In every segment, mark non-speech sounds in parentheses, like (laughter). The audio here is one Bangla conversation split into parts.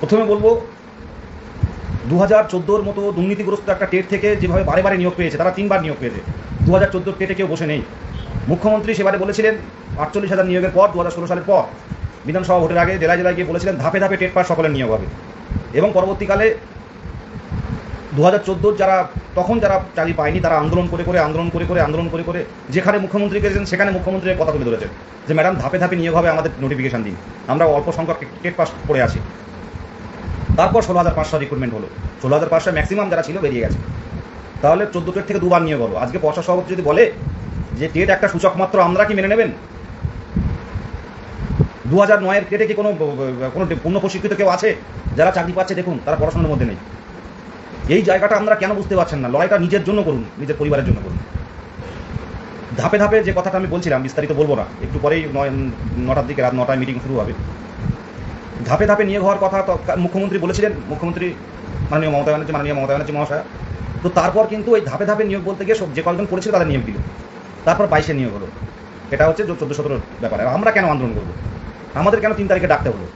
প্রথমে বলব দু হাজার চোদ্দোর মতো দুর্নীতিগ্রস্ত একটা টেট থেকে যেভাবে বারে বারে নিয়োগ পেয়েছে, তারা তিনবার নিয়োগ পেয়েছে। দু হাজার চোদ্দোর টেটে কেউ বসে নেই। মুখ্যমন্ত্রী সেবারে বলেছিলেন, আটচল্লিশ হাজার নিয়োগের পর দু হাজার ষোলো সালের পর, বিধানসভা ভোটের আগে জেলায় জেলায় গিয়ে বলেছিলেন, ধাপে ধাপে টেট পাস সকলের নিয়োগ হবে। এবং পরবর্তীকালে দু হাজার চোদ্দোর যারা, তখন যারা চাকরি পায়নি, তারা আন্দোলন করে করে, আন্দোলন করে করে, আন্দোলন করে করে, যেখানে মুখ্যমন্ত্রী গেছেন, সেখানে মুখ্যমন্ত্রীর কথা তুলে ধরেছেন। যে ম্যাডাম, ধাপে ধাপে নিয়োগ হবে আমাদের নোটিফিকেশন দিন। আমরা অল্প সংখ্যক টেট পাস করে আছি। তারপর ষোলো হাজার পাঁচশো রিক্রুটমেন্ট হলো। ষোলো হাজার পাঁচশো ম্যাক্সিমাম যারা ছিল বেরিয়ে গেছে। তাহলে চোদ্দ টেট থেকে দুবার নিয়োগ হলো। আজকে পর্ষদ সভাপতি যদি বলে যে টেট একটা সূচক মাত্র, আমরা কি মেনে নেবেন? দু হাজার নয়ের টেটে কি কোনো কোনো পূর্ণ প্রশিক্ষিত কেউ আছে? যারা চাকরি পাচ্ছে, দেখুন, তারা পড়াশোনার মধ্যে নেই। এই জায়গাটা আমরা কেন বুঝতে পারছেন না? লড়াইটা নিজের জন্য করুন, নিজের পরিবারের জন্য করুন। ধাপে ধাপে যে কথাটা আমি বলছিলাম, বিস্তারিত বলব না। একটু পরেই নয়, নটার দিকে রাত নটায় মিটিং শুরু হবে। ধাপে ধাপে নিয়োগ হওয়ার কথা মুখ্যমন্ত্রী বলেছিলেন, মুখ্যমন্ত্রী মাননীয় মমতা ব্যানার্জি, মাননীয় মমতা ব্যানার্জি মহাশয়। তো তারপর কিন্তু ওই ধাপে ধাপে নিয়োগ বলতে গিয়ে সব যে কয়েকজন করেছিল তাদের নিয়োগ দিল। তারপর বাইশে নিয়োগ হলো। এটা হচ্ছে চোদ্দ সতেরোর ব্যাপার। আমরা কেন আন্দোলন করব? আমাদের কেন তিন তারিখে ডাকতে হলো?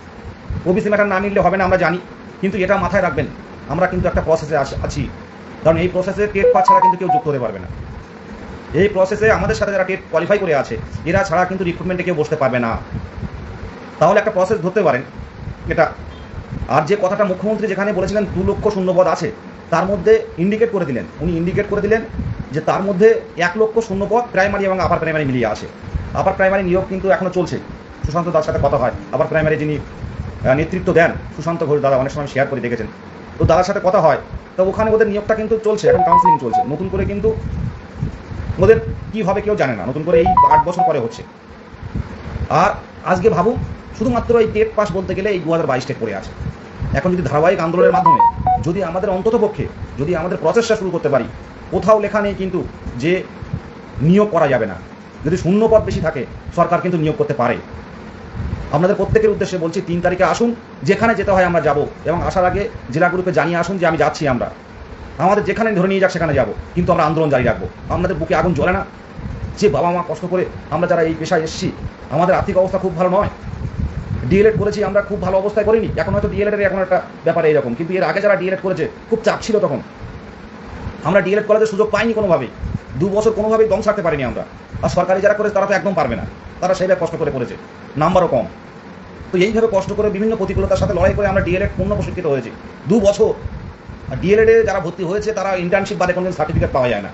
ওবিসি ম্যাটার না মিললে হবে না, আমরা জানি। কিন্তু এটা মাথায় রাখবেন, আমরা কিন্তু একটা প্রসেসে আছি। কারণ এই প্রসেসে টেট পাস ছাড়া কিন্তু কেউ যুক্ত হতে পারবে না। এই প্রসেসে আমাদের সাথে যারা টেট কোয়ালিফাই করে আছে, এরা ছাড়া কিন্তু রিক্রুটমেন্টে কেউ বসতে পারবে না। তাহলে একটা প্রসেস ধরতে পারেন। এটা। আর যে কথাটা মুখ্যমন্ত্রী যেখানে বলেছিলেন দু লক্ষ শূন্যপদ আছে, তার মধ্যে ইন্ডিকেট করে দিলেন। উনি ইন্ডিকেট করে দিলেন যে তার মধ্যে এক লক্ষ শূন্যপদ প্রাইমারি এবং আপার প্রাইমারি মিলিয়ে আছে। আপার প্রাইমারি নিয়োগ কিন্তু এখনও চলছে। সুশান্ত দার সাথে কথা হয়। আবার প্রাইমারি যিনি নেতৃত্ব দেন, সুশান্ত ঘোষ দাদা অনেক সময় শেয়ার করে দেখেছেন। তো দাদার সাথে কথা হয়। তো ওখানে ওদের নিয়োগটা কিন্তু চলছে, এখন কাউন্সিলিং চলছে। নতুন করে কিন্তু ওদের কী হবে কেউ জানে না। নতুন করে এই আট বছর পরে হচ্ছে। আর আজকে ভাবুন শুধুমাত্র এই টেট পাস বলতে গেলে এই দু হাজার বাইশ টেট পড়ে আছে। এখন যদি ধারাবাহিক আন্দোলনের মাধ্যমে যদি আমাদের অন্তত পক্ষে, যদি আমাদের প্রচেষ্টা শুরু করতে পারি, কোথাও লেখা নেই কিন্তু যে নিয়োগ করা যাবে না। যদি শূন্য পদ বেশি থাকে, সরকার কিন্তু নিয়োগ করতে পারে। আপনাদের প্রত্যেকের উদ্দেশ্যে বলছি, তিন তারিখে আসুন, যেখানে যেতে হয় আমরা যাব এবং আসার আগে জেলা গ্রুপে জানিয়ে আসুন যে আমি যাচ্ছি আমরা। আমাদের যেখানে ধরে নিয়ে যাক সেখানে যাব, কিন্তু আমরা আন্দোলন জারি রাখব। আপনাদের বুকে আগুন জ্বলে না? যে বাবা মা কষ্ট করে আমরা যারা এই পেশায় এসেছি, আমাদের আর্থিক অবস্থা খুব ভালো নয়। ডিএলএড করেছি, আমরা খুব ভালো অবস্থায় করিনি। এখন হয়তো ডিএলএড এর এখন একটা ব্যাপার এইরকম। কিন্তু এর আগে যারা ডিএলএড করেছে, খুব চাপ ছিল তখন। আমরা ডিএলএড কলেজের সুযোগ পাইনি কোনোভাবেই। দু বছর কোনোভাবেই দম ছাড়তে পারিনি আমরা। আর সরকারি যারা করেছে, তারা তো একদম পারবে না। তারা সেইভাবে কষ্ট করে করেছে নাম্বারও কম। তো এইভাবে কষ্ট করে বিভিন্ন প্রতিকূলতার সাথে লড়াই করে আমরা ডিএলএড পূর্ণ প্রশিক্ষিত হয়েছি। দু বছর। আর ডিএলএডে যারা ভর্তি হয়েছে, তারা ইন্টার্নশিপ বাদে কোনোদিন সার্টিফিকেট পাওয়া যায় না।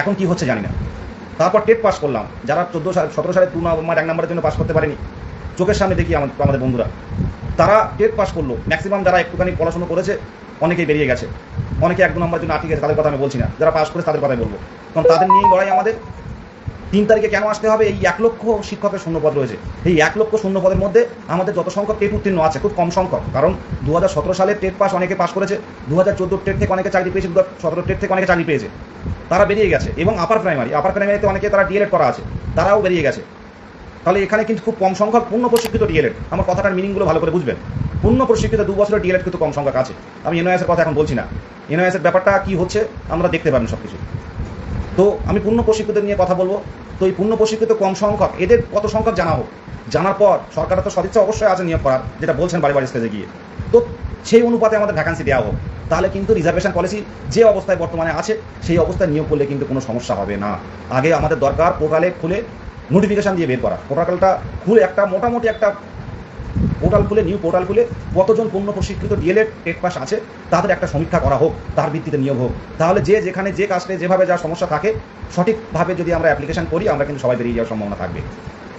এখন কি হচ্ছে জানি না। তারপর টেট পাস করলাম। যারা চোদ্দ সাল, সতেরো সালে দু নম্বর, এক নম্বরের জন্য পাস করতে পারেনি চোখের সামনে দেখি আমার- আমাদের বন্ধুরা। তারা টেট পাস করল। ম্যাক্সিমাম যারা একটুখানি পড়াশোনা করেছে, অনেকেই বেরিয়ে গেছে। অনেকে এক দু নম্বরের জন্য আটকে গেছে, তাদের কথা আমি বলছি না। যারা পাস করে তাদের কথাই বলব। কারণ তাদের নিয়েই লড়াই আমাদের। তিন তারিখে কেন আসতে হবে? এই এক লক্ষ শিক্ষকের শূন্যপদ রয়েছে। এই এক লক্ষ শূন্যপদের মধ্যে আমাদের যত সংখ্যক টেট উত্তীর্ণ আছে, খুব কম সংখ্যক। কারণ দু হাজার সতেরো সালে টেট পাস অনেকে পাস করেছে। দু হাজার চোদ্দ টেট থেকে অনেকে চাকরি পেয়েছে দু হাজার সতেরো টেট থেকে অনেকে চাকরি পেয়েছে। তারা বেরিয়ে গেছে। এবং আপার প্রাইমারি আপার প্রাইমারিতে অনেকে তারা ডিএলএড করা আছে। তারাও বেরিয়ে গেছে। তাহলে এখানে কিন্তু খুব কম সংখ্যক পূর্ণ প্রশিক্ষিত ডিএলএড। আমার কথাটার মিনিংগুলো ভালো করে বুঝবেন। পূর্ণ প্রশিক্ষিত দু বছরের ডিএলএড কিন্তু কম সংখ্যক আছে। আমি এনওএস এর কথা এখন বলছি না। এনওএস এর ব্যাপারটা কি হচ্ছে, আমরা দেখতে পাবেন সব কিছু তো আমি পূর্ণ প্রশিক্ষিত নিয়ে কথা বলব। তো এই পূর্ণ প্রশিক্ষিত কম সংখ্যক, এদের কত সংখ্যক জানা হোক। জানার পর সরকারের তো সদিচ্ছা অবশ্যই আছে নিয়োগ করার, যেটা বলছেন বাড়ি বাড়ি স্টেজে গিয়ে। তো সেই অনুপাতে আমাদের ভ্যাকান্সি দেওয়া হোক। তাহলে কিন্তু রিজার্ভেশন পলিসি যে অবস্থায় বর্তমানে আছে, সেই অবস্থায় নিয়োগ করলে কিন্তু কোনো সমস্যা হবে না। আগে আমাদের দরকার পোর্টালে খুলে নোটিফিকেশন দিয়ে বের করা। পোর্টালটা খুলে একটা মোটামুটি একটা পোর্টাল খুলে নিউ পোর্টাল খুলে, কতজন পূর্ণ প্রশিক্ষিত ডিএলএড টেট পাস আছে, তাদের একটা সমীক্ষা করা হোক, তার ভিত্তিতে নিয়োগ হোক। তাহলে যে যেখানে যে কাজে, যেভাবে যা সমস্যা থাকে, সঠিকভাবে যদি আমরা অ্যাপ্লিকেশন করি, আমরা কিন্তু সবাই বেরিয়ে যাওয়ার সম্ভাবনা থাকবে।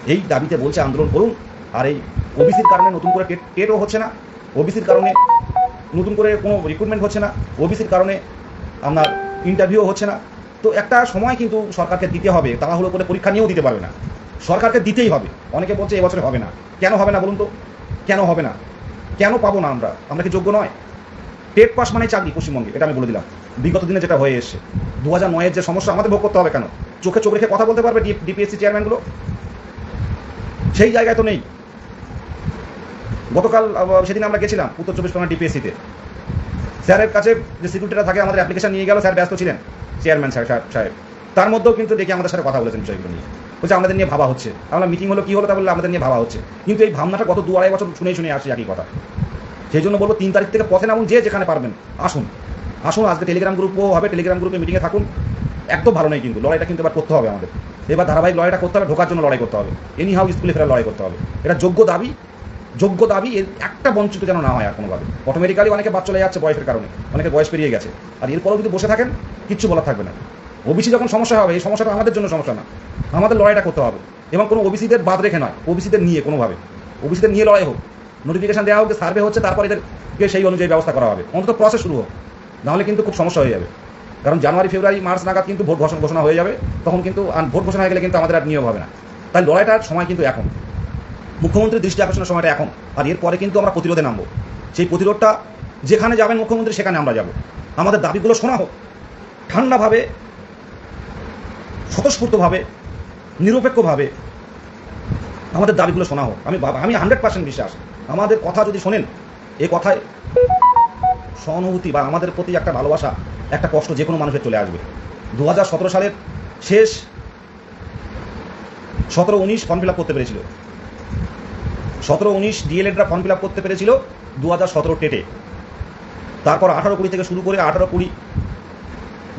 এই দাবিতে বলছে আন্দোলন করুন। আর এই ওবিসির কারণে নতুন করে টেট, টেটও হচ্ছে না। ওবিসির কারণে নতুন করে কোনো রিক্রুটমেন্ট হচ্ছে না। ওবিসির কারণে আপনার ইন্টারভিউ হচ্ছে না। তো একটা সময় কিন্তু সরকারকে দিতে হবে, তাড়াহুড়ো করে পরীক্ষা নিয়েও দিতে পারবে না। সরকারকে দিতেই হবে। অনেকে বলছে এবছরে হবে না। কেন হবে না বলুন তো? কেন হবে না? কেন পাবো না আমরা? আমরা কি যোগ্য নয়? টেট পাস মানে চাকরি পশ্চিমবঙ্গে, এটা আমি বলে দিলাম। বিগত দিনে যেটা হয়ে এসছে। দু হাজার নয়ের যে সমস্যা আমাদের ভোগ করতে হবে কেন? চোখে চোখ রেখে কথা বলতে পারবে ডিপিএসসি চেয়ারম্যানগুলো? সেই জায়গায় তো নেই। গতকাল সেদিন আমরা গেছিলাম উত্তর চব্বিশ পরগনা ডিপিএসসিতে। স্যারের কাছে যে সিকিউরিটিটা থাকে, আমাদের অ্যাপ্লিকেশন নিয়ে গেল, স্যার ব্যস্ত ছিলেন। চেয়ারম্যান সাহেব- তার মধ্যেও কিন্তু দেখি আমাদের সাথে কথা বলেছেন বিষয়গুলো নিয়ে। বলছে, আমাদের নিয়ে ভাবা হচ্ছে। আমরা মিটিং হলো, কি হলো তা বললে আমাদের নিয়ে ভাবা হচ্ছে। কিন্তু এই ভাবনাটা গত দু আড়াই বছর শুনেই শুনে আসছি একই কথা। সেই জন্য বলব, তিন তারিখ থেকে পথে নামুন, যে যেখানে পারবেন, আসুন। আসুন, আজকে টেলিগ্রাম গ্রুপও হবে টেলিগ্রাম গ্রুপে মিটিংয়ে থাকুন। একদম ভালো নেই কিন্তু, লড়াইটা কিন্তু এবার করতে হবে আমাদের। এবার ধারাবাহিক লড়াইটা করতে হবে, ঢোকার জন্য লড়াই করতে হবে। এনি হাউ স্কুলে ফেরার লড়াই করতে হবে। এটা যোগ্য দাবি যোগ্য দাবি এর একটা বঞ্চিত যেন না হয় আর কোনোভাবে। অটোমেটিক্যালি অনেকে বাদ চলে যাচ্ছে বয়সের কারণে। অনেকে বয়স পেরিয়ে গেছে। আর এরপরেও যদি বসে থাকেন, কিচ্ছু বলা থাকবে না। ওবিসি যখন সমস্যা হবে, এই সমস্যাটা আমাদের জন্য সমস্যা না। আমাদের লড়াইটা করতে হবে। এবং কোনো ওবিসিদের বাদ রেখে নয় ওবিসিদের নিয়ে কোনোভাবে। ওবিসিদের নিয়ে লড়াই হোক। নোটিফিকেশন দেওয়া হোক সার্ভে হচ্ছে, তারপর এদেরকে সেই অনুযায়ী ব্যবস্থা করা হবে। অন্তত প্রসেস শুরু হোক। নাহলে কিন্তু খুব সমস্যা হয়ে যাবে। কারণ জানুয়ারি, ফেব্রুয়ারি, মার্চ নাগাদ কিন্তু ভোট ঘোষণা হয়ে যাবে। তখন কিন্তু ভোট ঘোষণা হয়ে গেলে কিন্তু আমাদের আর নিয়োগ হবে না। তাই লড়াইটার সময় কিন্তু এখন। মুখ্যমন্ত্রীর দৃষ্টি আকর্ষণের সময়টা এখন। আর এরপরে কিন্তু আমরা প্রতিরোধে নামবো। সেই প্রতিরোধটা যেখানে যাবেন মুখ্যমন্ত্রী, সেখানে আমরা যাব। আমাদের দাবিগুলো শোনা হোক। ঠান্ডাভাবে, স্বতঃস্ফূর্তভাবে, নিরপেক্ষভাবে আমাদের দাবিগুলো শোনা হোক। আমি আমি হান্ড্রেড পার্সেন্ট বিশ্বাস। আমাদের কথা যদি শোনেন, এ কথায় সহানুভূতি বা আমাদের প্রতি একটা ভালোবাসা, একটা কষ্ট যে কোনো মানুষের চলে আসবে। দু হাজার সতেরো সালের শেষ সতেরো উনিশ ফর্ম ফিল করতে পেরেছিল। সতেরো উনিশ ডিএলএডরা ফর্ম ফিল আপ করতে পেরেছিল দু হাজার সতেরো টেটে তারপর আঠারো কুড়ি থেকে শুরু করে আঠারো কুড়ি,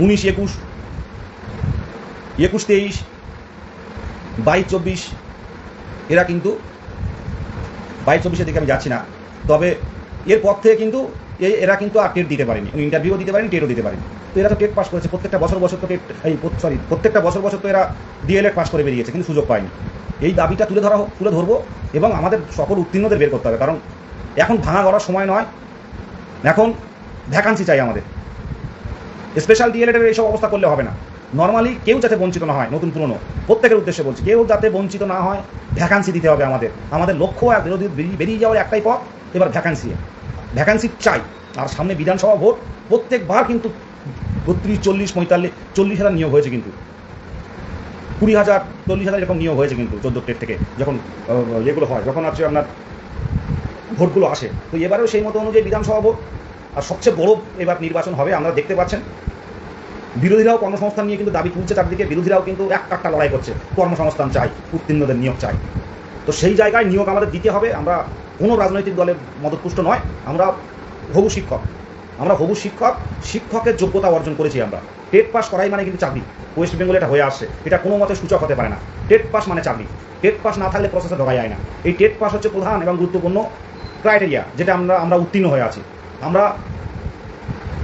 উনিশ, একুশ একুশ, তেইশ, বাইশ, চব্বিশ, এরা কিন্তু বাইশ, চব্বিশের দিকে আমি যাচ্ছি না। তবে এর পর থেকে কিন্তু এরা কিন্তু আর টেট দিতে পারেনি। ইন্টারভিউ দিতে পারেনি টেটও দিতে পারেনি। তো এরা তো টেট পাস করেছে। প্রত্যেকটা বছর বছর তো টেট এই সরি প্রত্যেকটা বছর বছর তো এরা ডিএলএড পাস করে বেরিয়েছে, কিন্তু সুযোগ পায়নি। এই দাবিটা তুলে ধরা হোক তুলে ধরবো এবং আমাদের সকল উত্তীর্ণদের বের করতে হবে। কারণ এখন ভাঙা গড়ার সময় নয়। এখন ভ্যাকান্সি চাই আমাদের। স্পেশাল ডিএলএডের এইসব অবস্থা করলে হবে না। নর্মালি কেউ যাতে বঞ্চিত না হয়, নতুন পুরনো। প্রত্যেকের উদ্দেশ্যে বলছি, কেউ যাতে বঞ্চিত না হয় ভ্যাকান্সি দিতে হবে আমাদের। আমাদের লক্ষ্য আর বিরোধী বেরিয়ে যাওয়ার একটাই পথ, এবার ভ্যাকান্সি ভ্যাকান্সি চাই। আর সামনে বিধানসভা ভোট, প্রত্যেকবার কিন্তু বত্রিশ, চল্লিশ, পঁয়তাল্লিশ, চল্লিশ হাজার নিয়োগ হয়েছে কিন্তু। কুড়ি হাজার, চল্লিশ হাজার এরকম নিয়োগ হয়েছে কিন্তু চোদ্দ টেট থেকে যখন ইয়েগুলো হয়। যখন হচ্ছে আপনার ভোটগুলো আসে। তো এবারেও সেই মতো অনুযায়ী বিধানসভা ভোট। আর সবচেয়ে বড় এবার নির্বাচন হবে, আমরা দেখতে পাচ্ছেন। বিরোধীরাও কর্মসংস্থান নিয়ে কিন্তু দাবি তুলছে চারদিকে। বিরোধীরাও কিন্তু এক একটা লড়াই করছে। কর্মসংস্থান চাই, উত্তীর্ণদের নিয়োগ চাই। তো সেই জায়গায় নিয়োগ আমাদের দিতে হবে। আমরা কোনো রাজনৈতিক দলের মদতপুষ্ট নয়। আমরা হবু শিক্ষক। আমরা হবু শিক্ষক, শিক্ষকের যোগ্যতা অর্জন করেছি আমরা। টেট পাস করাই মানে কিন্তু চাকরি। ওয়েস্ট বেঙ্গলে এটা হয়ে আসছে। এটা কোনো মতে সূচক হতে পারে না। টেট পাস মানে চাকরি। টেট পাস না থাকলে প্রসেসে ঢোকা যায় না। এই টেট পাস হচ্ছে প্রধান এবং গুরুত্বপূর্ণ ক্রাইটেরিয়া যেটা আমরা আমরা উত্তীর্ণ হয়ে আছি। আমরা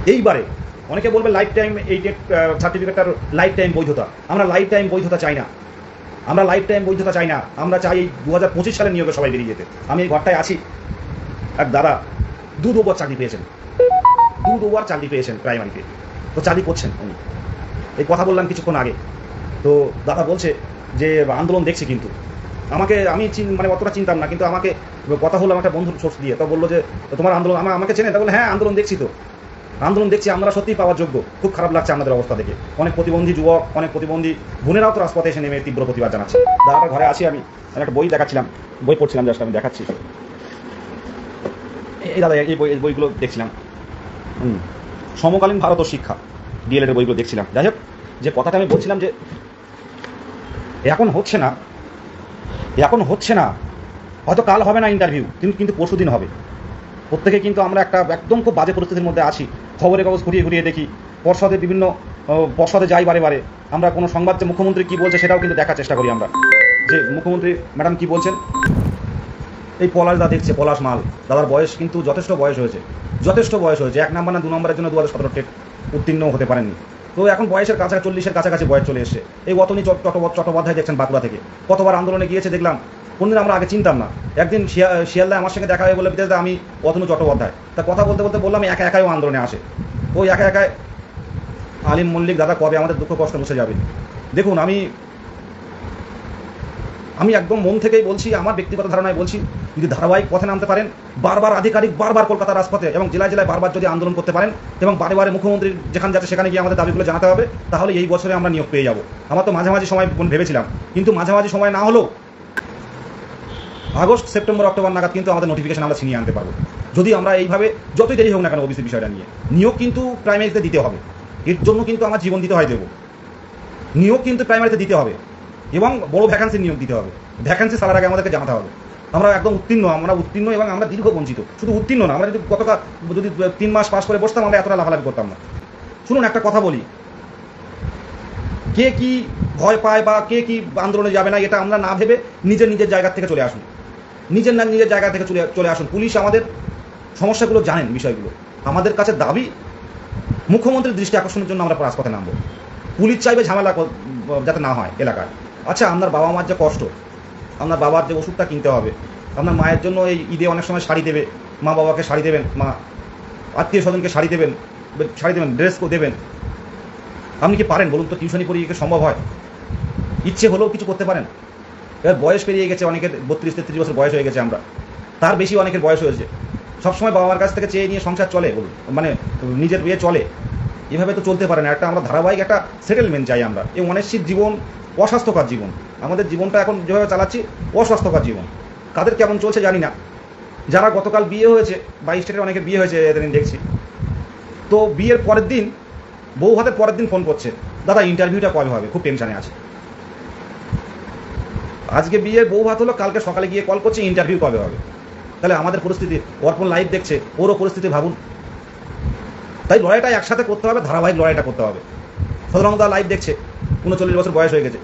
এইবারে, অনেকে বলবে লাইফ টাইম এই টেট সার্টিফিকেটটার লাইফ টাইম বৈধতা। আমরা লাইফ টাইম বৈধতা চাই না। আমরা লাইফ টাইম বৈধতা চাই না। আমরা চাই এই দু সালের নিয়োগে সবাই বেরিয়ে যেতে। আমি এই ঘরটায় আছি। এক দাদা দু দুবার চাকরি পেয়েছেন। দু দুবার চাকরি পেয়েছেন প্রাইমারিতে। তো চাকরি করছেন উনি। এই কথা বললাম কিছুক্ষণ আগে। তো দাদা বলছে যে, আন্দোলন দেখছি কিন্তু। আমাকে, আমি মানে অতটা চিনতাম না, কিন্তু আমাকে কথা হলো একটা বন্ধুর সোর্স দিয়ে। তো বলল যে, তোমার আন্দোলন আমা- আমাকে চেনে? তা বলে হ্যাঁ আন্দোলন দেখছি তো। আন্দোলন দেখছি, আমরা সত্যিই পাওয়ার যোগ্য। খুব খারাপ লাগছে আমাদের অবস্থা দেখে। অনেক প্রতিবন্ধী যুবক, অনেক প্রতিবন্ধী বোনেরাও তো রাজপথে এসে নেমে তীব্র প্রতিবাদ জানাচ্ছে। দাদাটা ঘরে আছি আমি। একটা বই দেখাচ্ছিলাম। বই পড়ছিলাম জাস্ট, আমি দেখাচ্ছি। এই দাদা, এই বই বইগুলো দেখছিলাম। সমকালীন ভারত ও শিক্ষা ডিএলএড বইগুলো দেখছিলাম। যাই হোক, যে কথাটা আমি বলছিলাম যে এখন হচ্ছে না এখন হচ্ছে না, হয়তো কাল হবে না ইন্টারভিউ কিন্তু কিন্তু পরশু দিন হবে। প্রত্যেকে কিন্তু আমরা একটা একদম খুব বাজে পরিস্থিতির মধ্যে আছি। খবরের কাগজ ঘুরিয়ে ঘুরিয়ে দেখি, পর্ষদে বিভিন্ন পর্ষদে যাই বারে বারে। আমরা কোনো সংবাদ যে মুখ্যমন্ত্রী কী বলছে সেটাও কিন্তু দেখার চেষ্টা করি আমরা। যে মুখ্যমন্ত্রী ম্যাডাম কী বলছেন? এই পলাশ দা দেখছে, পলাশ মাল। দাদার বয়স কিন্তু যথেষ্ট বয়স হয়েছে। যথেষ্ট বয়স হয়েছে। এক নাম্বার না দু নম্বরের জন্য দু হাজার সতেরো টেট উত্তীর্ণ হতে পারেননি। তো এখন বয়সের কাছাকাছি, চল্লিশের কাছাকাছি বয়স চলে এসছে। এই অতনি চট- চট্টোপাধ্যায় দেখছেন বাঁকুড়া থেকে। কতবার আন্দোলনে গিয়েছে দেখলাম। কোনদিন আমরা আগে চিনতাম না। একদিন শিয়া শিয়ালদা আমার সঙ্গে দেখা হয়ে বলে বিদেশ আমি অতনু চট্টোপাধ্যায়। তা কথা বলতে বলতে বললাম, একা একাইও আন্দোলনে আসে। ওই একা একাই আলিম মল্লিক, দাদা, কবে আমাদের দুঃখ কষ্ট বসে যাবে? দেখুন, আমি আমি একদম মন থেকেই বলছি, আমার ব্যক্তিগত ধারণায় বলছি যদি ধারাবাহিক পথে নামতে পারেন, বারবার আধিকারিক বারবার কলকাতা রাজপথে এবং জেলায় জেলায় বারবার যদি আন্দোলন করতে পারেন এবং বারে বারে মুখ্যমন্ত্রী যেখানে যাচ্ছে সেখানে গিয়ে আমাদের দাবিগুলো জানাতে হবে, তাহলে এই বছরে আমরা নিয়োগ পেয়ে যাব। আমার তো মাঝামাঝি সময় ভেবেছিলাম, কিন্তু মাঝামাঝি সময় না হলেও আগস্ট, সেপ্টেম্বর, অক্টোবর নাগাদ কিন্তু আমাদের নোটিফিকেশন আমরা ছিনিয়ে আনতে পারব। যদি আমরা এইভাবে যতই দেরি হোক না কেন ওবিসি বিষয়টা নিয়ে, নিয়োগ কিন্তু প্রাইমারিতে দিতে হবে। এর জন্য কিন্তু আমার জীবন দিতে হয় দেবো। নিয়োগ কিন্তু প্রাইমারিতে দিতে হবে এবং বড় ভ্যাকান্সি নিয়োগ দিতে হবে। ভ্যাকান্সি সালার আগে আমাদেরকে জানাতে হবে। আমরা একদম উত্তীর্ণ, আমরা উত্তীর্ণ এবং আমরা দীর্ঘ বঞ্চিত। শুধু উত্তীর্ণ না, আমরা যদি গতকাল যদি তিন মাস পাস করে বসতাম, আমরা এতটা লাফালাফি করতাম না। শুনুন, একটা কথা বলি। কে কি ভয় পায় বা কে কি আন্দোলনে যাবে না, এটা আমরা না ভেবে নিজের নিজের জায়গা থেকে চলে আসুন। নিজের না নিজের জায়গা থেকে চলে চলে আসুন। পুলিশ আমাদের সমস্যাগুলো জানেন, বিষয়গুলো। আমাদের কাছে দাবি, মুখ্যমন্ত্রীর দৃষ্টি আকর্ষণের জন্য আমরা রাজপথে নামবো। পুলিশ চাইবে ঝামেলা যাতে না হয় এলাকায়। আচ্ছা আপনার বাবা মার যে কষ্ট আপনার বাবার যে ওষুধটা কিনতে হবে, আপনার মায়ের জন্য এই ঈদে অনেক সময় শাড়ি দেবে, মা বাবাকে শাড়ি দেবেন, মা আত্মীয় স্বজনকে শাড়ি দেবেন শাড়ি দেবেন ড্রেস দেবেন। আপনি কি পারেন বলুন তো টিউশনি পড়িয়ে সম্ভব হয়? ইচ্ছে হলেও কিছু করতে পারেন। এবার বয়স পেরিয়ে গেছে, অনেকের বত্রিশ, তেত্রিশ বছর বয়স হয়ে গেছে আমরা। তার বেশি অনেকের বয়স হয়েছে। সবসময় বাবা মার কাছ থেকে চেয়ে নিয়ে সংসার চলে বলুন মানে নিজের বিয়ে চলে। এভাবে তো চলতে পারে না। একটা আমরা ধারাবাহিক একটা সেটেলমেন্ট চাই আমরা। এই অনিশ্চিত জীবন, অস্বাস্থ্যকর জীবন। আমাদের জীবনটা এখন যেভাবে চালাচ্ছি, অস্বাস্থ্যকর জীবন। কাদের কেমন চলছে জানি না। যারা গতকাল বিয়ে হয়েছে বাইশ স্টেটের অনেকের বিয়ে হয়েছে এদিন দেখছি। তো বিয়ের পরের দিন, বউ হাতের পরের দিন ফোন করছে, দাদা ইন্টারভিউটা কবে হবে? খুব টেনশানে আছে। আজকে বিয়ে বউ ভাত হলো, কালকে সকালে গিয়ে কল করছে ইন্টারভিউ কবে হবে? তাহলে আমাদের পরিস্থিতি, অর্পণ লাইভ দেখছে, ওরও পরিস্থিতি ভাবুন। তাই লড়াইটা একসাথে করতে হবে, ধারাবাহিক লড়াইটা করতে হবে। সদরঙ্গদা লাইভ দেখছে, উনচল্লিশ বছর বয়স হয়ে গেছে।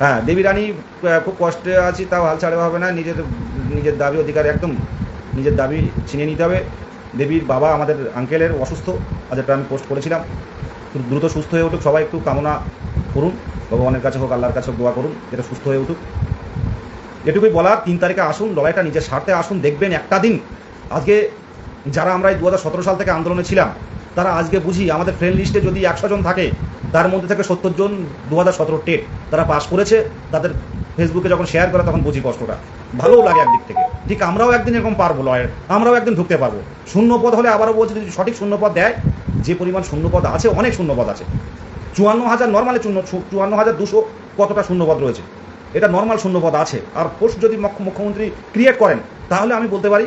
হ্যাঁ দেবী রানী খুব কষ্টে আছি, তাও হাল ছাড়ে হবে না, নিজের নিজের দাবি, অধিকার একদম নিজের দাবি ছিনিয়ে নিতে হবে। দেবীর বাবা আমাদের আঙ্কেলের অসুস্থ আজকে আমি পোস্ট করেছিলাম। দ্রুত সুস্থ হয়ে উঠুক, সবাই একটু কামনা করুন, ভগবানের কাছে হোক, আল্লাহর কাছে হোক, দোয়া করুন, যেটা সুস্থ হয়ে উঠুক। এটুকুই বলার, তিন তারিখে আসুন, লড়াইটা নিজের স্বার্থে আসুন, দেখবেন একটা দিন, আজকে যারা আমরা এই দু হাজার সতেরো সাল থেকে আন্দোলনে ছিলাম, তারা আজকে বুঝি আমাদের ফ্রেন্ড লিস্টে যদি একশো জন থাকে, তার মধ্যে থেকে সত্তর জন দু হাজার সতেরো টেট, তারা পাস করেছে, তাদের ফেসবুকে যখন শেয়ার করে তখন বুঝি কষ্টটা। ভালোও লাগে একদিক থেকে। ঠিক আমরাও একদিন এরকম পারব লয়ের আমরাও একদিন ঢুকতে পারব। শূন্যপদ হলে আবারও বলছি যদি সঠিক শূন্যপদ দেয়, যে পরিমাণ শূন্যপদ আছে, অনেক শূন্যপদ আছে। চুয়ান্ন হাজার নর্মালি চুয়ান্ন হাজার দুশো কতটা শূন্যপদ রয়েছে? এটা নর্মাল শূন্যপদ আছে। আর পোস্ট যদি মুখ্যমন্ত্রী ক্রিয়েট করেন, তাহলে আমি বলতে পারি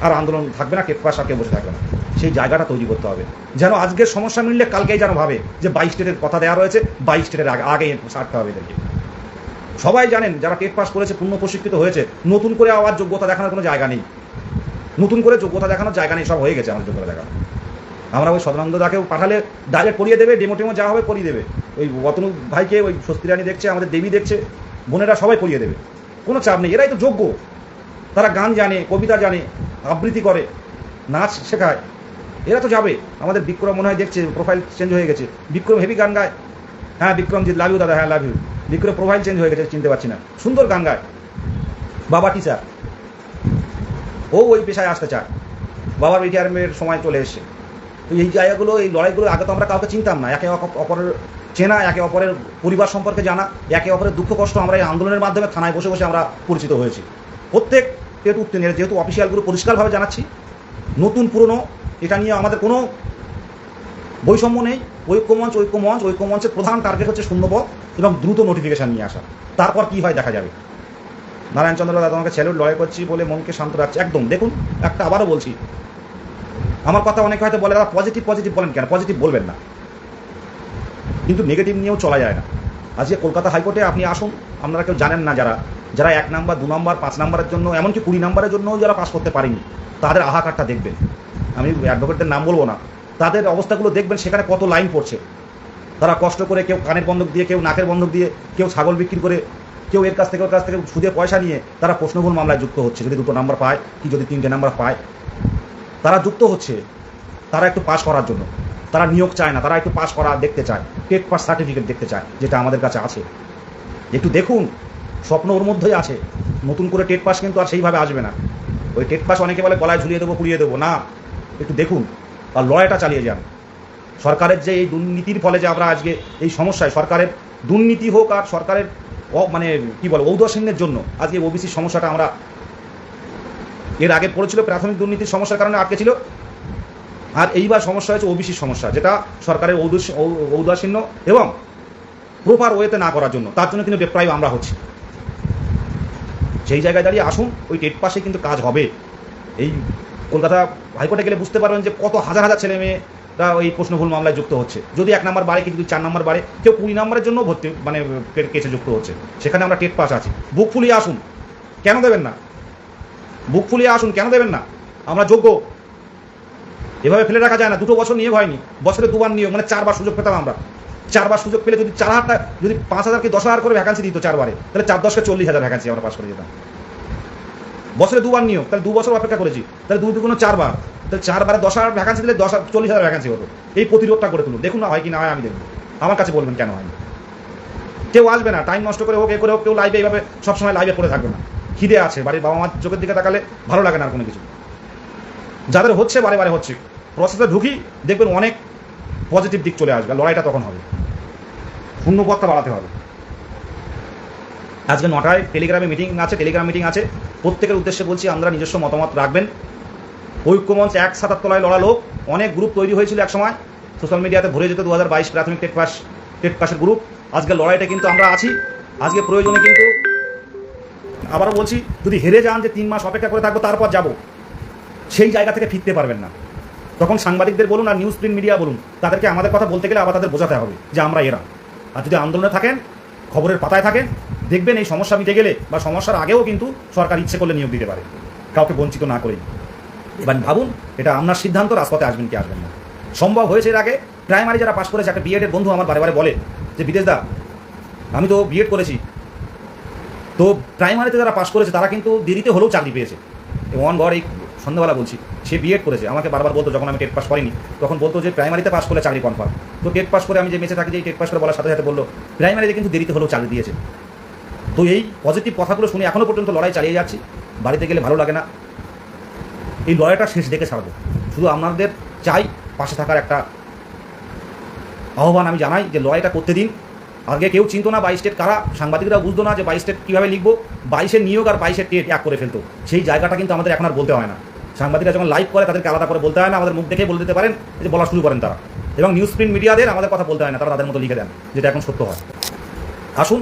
আর আন্দোলন থাকবে না, কে পাশ কেউ বসে থাকবে না। সেই জায়গাটা তৈরি করতে হবে। যেন আজকের সমস্যা মিললে কালকেই যেন ভাবে যে বাইশ স্টেটের কথা দেওয়া রয়েছে, বাইশ স্টেটের আগে আগেই সারতে হবে এদেরকে। সবাই জানেন, যারা টেট পাস করেছে, পূর্ণ প্রশিক্ষিত হয়েছে, নতুন করে আবার যোগ্যতা দেখানোর কোনো জায়গা নেই। নতুন করে যোগ্যতা দেখানোর জায়গা নেই, সব হয়ে গেছে আমাদের যোগ্যতা দেখানো। আমরা ওই সদানন্দ দাকেও পাঠালে ডাইরেক্ট করিয়ে দেবে, ডেমো টেমো যা হবে করিয়ে দেবে। ওই অতনু ভাইকে, ওই স্বস্তি রানী দেখছে, আমাদের দেবী দেখছে, বোনেরা সবাই করিয়ে দেবে। কোনো চাপ নেই, এরাই তো যোগ্য। তারা গান জানে, কবিতা জানে আবৃত্তি করে, নাচ শেখায়। এরা তো যাবে। আমাদের বিক্রম মনে হয় দেখছে প্রোফাইল চেঞ্জ হয়ে গেছে। বিক্রম হেভি গান গায়। হ্যাঁ বিক্রমজিৎ লাভ ইউ দাদা হ্যাঁ love you Bikram profile change হয়ে গেছে, চিনতে পারছি না। সুন্দর গান গায়। বাবা টিচার ও ওই পেশায় আসতে চায়। বাবার রিটায়ারমেন্টের সময় চলে এসছে। তো এই জায়গাগুলো, এই লড়াইগুলো আগে তো আমরা কাউকে চিনতাম না। একে অপ- অপরের চেনা, একে অপরের পরিবার সম্পর্কে জানা, একে অপরের দুঃখ কষ্ট আমরা এই আন্দোলনের মাধ্যমে থানায় বসে বসে আমরা পরিচিত হয়েছি। প্রত্যেক টেট উত্তীর্ণের যেহেতু অফিসিয়ালগুলো পরিষ্কারভাবে জানাচ্ছি, নতুন পুরনো, এটা নিয়ে আমাদের কোনো বৈষম্য নেই। ঐক্যমঞ্চ ঐক্যমঞ্চ, ঐক্যমঞ্চের প্রধান টার্গেট হচ্ছে শূন্যপদ এবং দ্রুত নোটিফিকেশান নিয়ে আসা। তারপর কি হয় দেখা যাবে। নারায়ণচন্দ্র দাদা আমাকে ছেলে লড়াই করছি বলে মনকে শান্ত রাখছে। একদম, দেখুন, একটা আবারও বলছি। আমার কথা অনেকে হয়তো বলে, দাদা পজিটিভ পজিটিভ বলেন কেন? পজিটিভ বলবেন না। কিন্তু নেগেটিভ নিয়েও চলা যায় না। আজকে কলকাতা হাইকোর্টে আপনি আসুন, আপনারা কেউ জানেন না যারা যারা এক নাম্বার, দু নাম্বার, পাঁচ নাম্বারের জন্য, এমনকি কুড়ি নাম্বারের জন্যও যারা পাস করতে পারেনি, তাদের আহাকারটা দেখবেন। আমি অ্যাডভোকেটদের নাম বলব না। তাদের অবস্থাগুলো দেখবেন, সেখানে কত লাইন পড়ছে। তারা কষ্ট করে কেউ কানের বন্ধক দিয়ে, কেউ নাকের বন্ধক দিয়ে, কেউ ছাগল বিক্রি করে, কেউ এর কাছ থেকে ওর কাছ থেকে সুদে পয়সা নিয়ে তারা প্রশ্নভুল মামলায় যুক্ত হচ্ছে। যদি দুটো নাম্বার পায়, কি যদি তিনটে নাম্বার পায়? তারা যুক্ত হচ্ছে তারা একটু পাস করার জন্য। তারা নিয়োগ চায় না, তারা একটু পাস করা দেখতে চায়। টেট পাস সার্টিফিকেট দেখতে চায়, যেটা আমাদের কাছে আছে। একটু দেখুন স্বপ্ন ওর মধ্যেই আছে। নতুন করে টেট পাস কিন্তু আর সেইভাবে আসবে না। ওই টেট পাস অনেকে বলে গলায় ঝুলিয়ে দেবো, পুড়িয়ে দেবো। না, একটু দেখুন আর লড়াইটা চালিয়ে যান। সরকারের যে এই দুর্নীতির ফলে যে আমরা আজকে এই সমস্যায়, সরকারের দুর্নীতি হোক আর সরকারের মানে কি বলে ঔদাসীন্যের জন্য আজকে ওবিসির সমস্যাটা আমরা এর আগে পড়েছিল, প্রাথমিক দুর্নীতির সমস্যার কারণে আটকে ছিল। আর এইবার সমস্যা হয়েছে ওবিসির সমস্যা, যেটা সরকারের ঔদাস- ঔদাসীন্য এবং প্রপার ওয়েতে না করার জন্য। তার জন্য কিন্তু ডেপ্রাইভ আমরা হচ্ছি। সেই জায়গায় দাঁড়িয়ে আসুন, ওই টেট পাশে কিন্তু কাজ হবে। এই কলকাতা হাইকোর্টে গেলে বুঝতে পারবেন যে কত হাজার হাজার ছেলে মেয়ে তা ওই প্রশ্নভুল মামলায় যুক্ত হচ্ছে। যদি এক নম্বর বাড়ে, কিন্তু চার নম্বর বাড়ে, কেউ কুড়ি নম্বরের জন্য ভর্তি মানে কেসে যুক্ত হচ্ছে। সেখানে আমরা টেট পাস আছি। বুক ফুলিয়ে আসুন। কেন দেবেন না? বুক ফুলিয়ে আসুন, কেন দেবেন না? আমরা যোগ্য। এভাবে ফেলে রাখা যায় না। দুটো বছর নিয়োগ হয়নি। বছরে দুবার নিয়োগ মানে চারবার সুযোগ পেতাম আমরা। চারবার সুযোগ পেলে যদি চার হাজারটা যদি পাঁচ হাজার কি দশ হাজার করে ভ্যাকান্সি দিত চারবারে, তাহলে চার দশকে চল্লিশ হাজার ভ্যাকান্সি আমরা পাস করে যেতাম। বছরে দুবার নিয়োগ, তাহলে দু বছর অপেক্ষা করেছি, তাহলে দুই দুগুণ চারবার, তাহলে চারবারে দশ হাজার ভ্যাকান্সি দিলে দশ চল্লিশ হাজার ভ্যাকান্সি হতো। এই প্রতিরোধটা করে তুলুন। দেখুন না হয় কি না হয়, আমি দেখব। আমার কাছে বলবেন কেন হয়নি কেউ আসবে না টাইম নষ্ট করে হোক, এ করে হোক, কেউ লাইভে এইভাবে সবসময় লাইভে পড়ে থাকবে না। খিদে আছে, বাড়ির বাবা মার চোখের দিকে তাকালে ভালো লাগে না আর কোনো কিছু। যাদের হচ্ছে বারে বারে হচ্ছে। প্রসেসে ঢুকি, দেখবেন অনেক পজিটিভ দিক চলে আসবে লড়াইটা তখন হবে। শূন্যপদটা বাড়াতে হবে। আজকে নটায় টেলিগ্রামে মিটিং আছে, টেলিগ্রাম মিটিং আছে। প্রত্যেকের উদ্দেশ্যে বলছি আমরা নিজস্ব মতামত রাখবেন। ঐক্যমঞ্চ এক সাতার তলায় লড়া লোক, অনেক গ্রুপ তৈরি হয়েছিল একসময়। সোশ্যাল মিডিয়াতে ভরে যেত দু হাজার বাইশ প্রাথমিক টেট পাস, টেট পাসের গ্রুপ আজকে লড়াইটা কিন্তু আমরা আছি। আজকে প্রয়োজনে কিন্তু আবারও বলছি, যদি হেরে যান যে তিন মাস অপেক্ষা করে থাকব, তারপর যাব। সেই জায়গা থেকে ফিরতে পারবেন না। তখন সাংবাদিকদের বলুন আর নিউজ প্রিন্ট মিডিয়া বলুন, তাদেরকে আমাদের কথা বলতে গেলে আবার তাদের বোঝাতে হবে যে আমরা এরা। আর যদি আন্দোলনে থাকেন, খবরের পাতায় থাকেন, দেখবেন এই সমস্যা মিটে গেলে বা সমস্যার আগেও কিন্তু সরকার ইচ্ছে করলে নিয়োগ দিতে পারে। কাউকে বঞ্চিত না করেই এবার ভাবুন, এটা আপনার সিদ্ধান্ত, রাজপথে আসবেন কি আসবেন না। সম্ভব হয়েছে এর আগে প্রাইমারি যারা পাশ করেছে, একটা বিএডের বন্ধু আমার বারে বারে বলে যে, বিদেশ দা, আমি তো বিএড করেছি। তো প্রাইমারিতে যারা পাশ করেছে, তারা কিন্তু দেরিতে হলেও চাকরি পেয়েছে। ওয়ান গড এই সন্ধ্যাবেলা বলছি। সে বিএড করেছে। আমাকে বারবার বলতো, যখন আমি টেট পাস করিনি, তখন বলতো যে প্রাইমারিতে পাস করলে চাকরি কনফার্ম তো টেট পাস করে আমি যে মেসে থাকি, যে টেট পাস করে বলার সাথে সাথে বলল, প্রাইমারিতে কিন্তু দেরিতে হলেও চাকরি দিয়েছে। তো এই পজিটিভ কথাগুলো শুনে এখনও পর্যন্ত লড়াই চালিয়ে যাচ্ছি। বাড়িতে গেলে ভালো লাগে না। এই লড়াইটা শেষ দেখে ছাড়বো। শুধু আপনাদের চাই পাশে থাকার একটা আহ্বান আমি জানাই যে লড়াইটা করতে দিন। আগে কেউ চিনতো না বাইশ স্টেট কারা। সাংবাদিকরা বুঝতো না যে বাইশ স্টেট কীভাবে লিখব। বাইশের নিয়োগ আর বাইশের টেট এক করে ফেলতো। সেই জায়গাটা কিন্তু আমাদের এখন আর বলতে হয় না। সাংবাদিকরা যখন লাইভ করে, তাদেরকে আলাদা করে বলতে হয় না, আমাদের মুখ দেখে বলে দিতে পারেন যে বলা শুরু করেন তারা। এবং নিউজ প্রিন্ট মিডিয়াদের আমাদের কথা বলতে হয় না, তারা তাদের মতো লিখে দেন, যেটা এখন সত্য হয়। আসুন,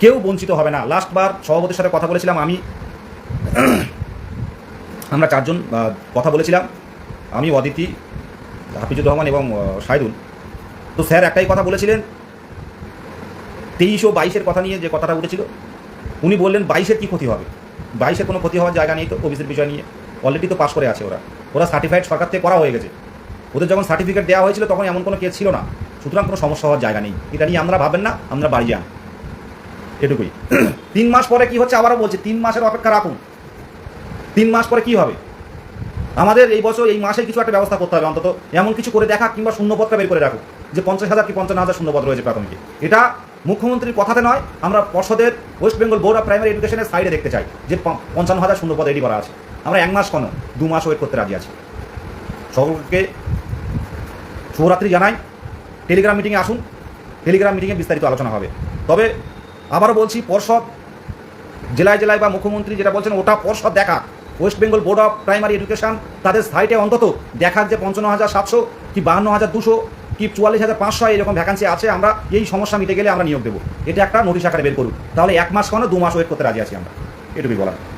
কেউ বঞ্চিত হবে না। লাস্টবার সভাপতির সাথে কথা বলেছিলাম আমি। (clears throat) আমরা চারজন কথা বলেছিলাম। আমি, অদিতি, হাফিজুর রহমান এবং সাইদুল। তো স্যার একটাই কথা বলেছিলেন, তেইশ ও বাইশের কথা নিয়ে যে কথাটা উঠেছিল। উনি বললেন, বাইশের কী ক্ষতি হবে? বাইশের কোনো ক্ষতি হওয়ার জায়গা নেই তো ওবিসির বিষয় নিয়ে। অলরেডি তো পাশ করে আছে ওরা। ওরা সার্টিফাইড সরকার থেকে করা হয়ে গেছে। ওদের যখন সার্টিফিকেট দেওয়া হয়েছিল তখন এমন কোনো কেস ছিল না। সুতরাং কোনো সমস্যা হওয়ার জায়গা নেই। এটা নিয়ে আমরা ভাবেন না আমরা বাড়ি যান। এটুকুই। (clears throat) তিন মাস পরে কি হচ্ছে আবারও বলছে, তিন মাসের অপেক্ষা রাখুন। তিন মাস পরে কি হবে? আমাদের এই বছর, এই মাসে কিছু একটা ব্যবস্থা করতে হবে অন্তত। এমন কিছু করে দেখা কিংবা শূন্যপত্র বের করে রাখুন যে পঞ্চাশ হাজার কি পঞ্চান্ন হাজার শূন্যপত্র রয়েছে প্রাথমিকে। এটা মুখ্যমন্ত্রীর কথাতে নয়, আমরা পর্ষদের West Bengal board of primary এডুকেশনের সাইডে দেখতে চাই। যে পঞ্চান্ন হাজার শূন্যপদ রেডি করা আছে। আমরা এক মাস কেন? দু মাস ওয়েট করতে রাজি আছি। সকলকে শুভরাত্রি জানাই। টেলিগ্রাম মিটিংয়ে আসুন। টেলিগ্রাম মিটিংয়ে বিস্তারিত আলোচনা হবে। তবে আবারও বলছি, পর্ষদ জেলায় জেলায় বা মুখ্যমন্ত্রী যেটা বলছেন, ওটা পর্ষদ দেখা। West Bengal board of primary education তাদের সাইটে অন্তত দেখাক যে পঞ্চান্ন হাজার সাতশো কি বাহান্ন হাজার দুশো কি চুয়াল্লিশ হাজার পাঁচশো এরকম ভ্যাকান্সি আছে, আমরা এই সমস্যা মিটে গেলে আমরা নিয়োগ দেবো। এটা একটা নোটিশ আকারে বের করুন। তাহলে এক মাস কেন? দু মাস ওয়েট করতে রাজি আছি আমরা। এটুকুই বলার।